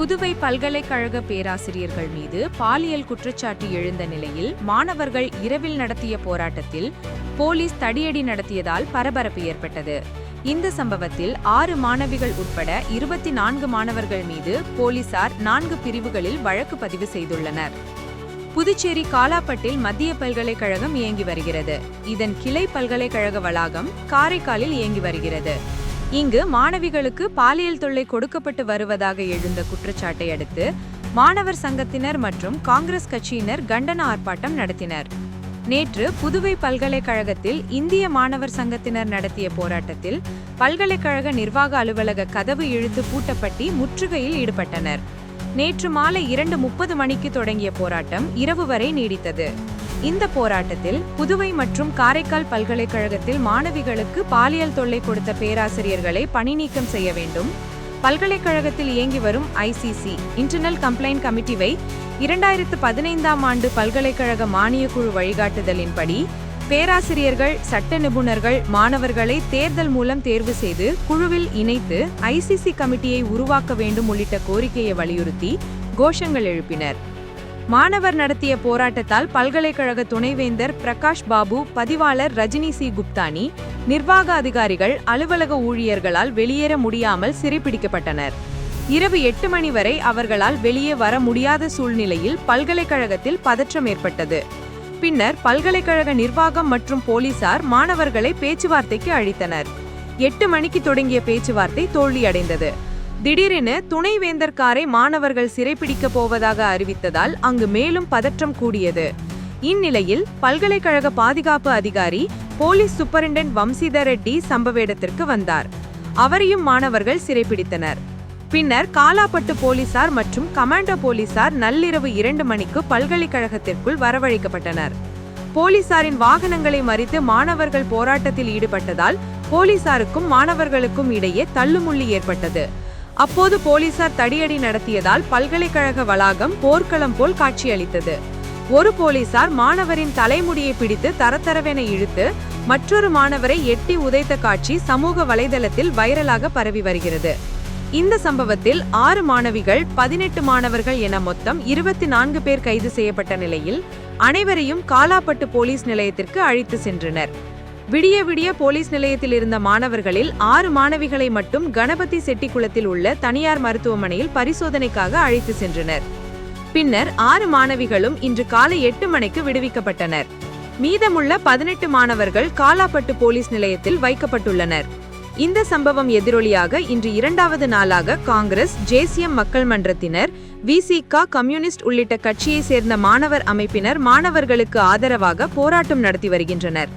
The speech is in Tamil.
புதுவை பல்கலைக்கழக பேராசிரியர்கள் மீது பாலியல் குற்றச்சாட்டு எழுந்த நிலையில் மாணவர்கள் இரவில் நடத்திய போராட்டத்தில் போலீஸ் தடியடி நடத்தியதால் பரபரப்பு ஏற்பட்டது. இந்த சம்பவத்தில் ஆறு மாணவிகள் உட்பட இருபத்தி நான்கு மாணவர்கள் மீது போலீசார் நான்கு பிரிவுகளில் வழக்கு பதிவு செய்துள்ளனர். புதுச்சேரி காலாப்பட்டில் மத்திய பல்கலைக்கழகம் இயங்கி வருகிறது. இதன் கிளை பல்கலைக்கழக வளாகம் காரைக்காலில் இயங்கி வருகிறது. இங்கு மாணவிகளுக்கு பாலியல் தொல்லை கொடுக்கப்பட்டு வருவதாக எழுந்த குற்றச்சாட்டை அடுத்து மாணவர் சங்கத்தினர் மற்றும் காங்கிரஸ் கட்சியினர் கண்டன ஆர்ப்பாட்டம் நடத்தினர். நேற்று புதுவை பல்கலைக்கழகத்தில் இந்திய மாணவர் சங்கத்தினர் நடத்திய போராட்டத்தில் பல்கலைக்கழக நிர்வாக அலுவலக கதவு இழுத்து பூட்டப்பட்டி முற்றுகையில் ஈடுபட்டனர். நேற்று மாலை இரண்டு முப்பது மணிக்கு தொடங்கிய போராட்டம் இரவு வரை நீடித்தது. இந்த போராட்டத்தில் புதுவை மற்றும் காரைக்கால் பல்கலைக்கழகத்தில் மாணவிகளுக்கு பாலியல் தொல்லை கொடுத்த பேராசிரியர்களை பணி நீக்கம் செய்ய வேண்டும். பல்கலைக்கழகத்தில் இயங்கி வரும் ஐசிசி இன்டர்னல் கம்ப்ளைண்ட் கமிட்டிவை இரண்டாயிரத்து பதினைந்தாம் ஆண்டு பல்கலைக்கழக மானியக்குழு வழிகாட்டுதலின்படி பேராசிரியர்கள் சட்ட நிபுணர்கள் மாணவர்களை தேர்தல் மூலம் தேர்வு செய்து குழுவில் இணைத்து ஐசிசி கமிட்டியை உருவாக்க வேண்டும் உள்ளிட்ட கோரிக்கையை வலியுறுத்தி கோஷங்கள் எழுப்பினர். மாணவர் நடத்திய போராட்டத்தால் பல்கலைக்கழக துணைவேந்தர் பிரகாஷ் பாபு பதிவாளர் ரஜினி சி. குப்தானி நிர்வாக அதிகாரிகள் அலுவலக ஊழியர்களால் வெளியேற முடியாமல் சிறைப்பிடிக்கப்பட்டனர் இரவு எட்டு மணி வரை அவர்களால் வெளியே வர முடியாத சூழ்நிலையில் பல்கலைக்கழகத்தில் பதற்றம் ஏற்பட்டது. பின்னர் பல்கலைக்கழக நிர்வாகம் மற்றும் போலீசார் மாணவர்களை பேச்சுவார்த்தைக்கு அழைத்தனர். எட்டு மணிக்கு தொடங்கிய பேச்சுவார்த்தை தோல்வியடைந்தது. திடீரென துணைவேந்தர் காரை மாணவர்கள் சிறைப்பிடிக்க போவதாக அறிவித்ததால் அங்கு மேலும் பதற்றம் கூடியது. இந்நிலையில் பல்கலைக்கழக பாதுகாப்பு அதிகாரி போலீஸ் சூப்பரிண்டென்ட் வம்சிதர் ரெட்டி சம்பவ இடத்திற்கு வந்தார். அவரையும் மாணவர்கள் சிறைப்பிடித்தனர் பின்னர் காலாப்பட்டு போலீசார் மற்றும் கமாண்டோ போலீசார் நள்ளிரவு இரண்டு மணிக்கு பல்கலைக்கழகத்திற்குள் வரவழைக்கப்பட்டனர். போலீசாரின் வாகனங்களை மறித்து மாணவர்கள் போராட்டத்தில் ஈடுபட்டதால் போலீசாருக்கும் மாணவர்களுக்கும் இடையே தள்ளுமுள்ளி ஏற்பட்டது. அப்போது போலீசார் தடியடி நடத்தியதால் பல்கலைக்கழக வளாகம் போர்க்களம் போல் காட்சியளித்தது. ஒரு போலீசார் மாணவரின் தலைமுடியை பிடித்து தரத்தரவென இழுத்து மற்றொரு மாணவரை எட்டி உதைத்த காட்சி சமூக வலைதளத்தில் வைரலாக பரவி வருகிறது. இந்த சம்பவத்தில் ஆறு மாணவிகள் பதினெட்டு மாணவர்கள் என மொத்தம் இருபத்தி நான்கு பேர் கைது செய்யப்பட்ட நிலையில் அனைவரையும் காலாப்பட்டு போலீஸ் நிலையத்திற்கு அழைத்து சென்றனர். விடிய விடிய போலீஸ் நிலையத்தில் இருந்த மாணவர்களில் ஆறு மாணவிகளை மட்டும் கணபதி செட்டிக்குளத்தில் உள்ள தனியார் மருத்துவமனையில் பரிசோதனைக்காக அழைத்து சென்றனர். பின்னர் ஆறு மாணவிகளும் இன்று காலை எட்டு மணிக்கு விடுவிக்கப்பட்டனர். மீதமுள்ள பதினெட்டு மாணவர்கள் காலாப்பட்டு போலீஸ் நிலையத்தில் வைக்கப்பட்டுள்ளனர். இந்த சம்பவம் எதிரொலியாக இன்று இரண்டாவது நாளாக காங்கிரஸ் ஜேசியம் மக்கள் மன்றத்தினர் விசிகா கம்யூனிஸ்ட் உள்ளிட்ட கட்சியை சேர்ந்த மாணவர் அமைப்பினர் மாணவர்களுக்கு ஆதரவாக போராட்டம் நடத்தி வருகின்றனர்.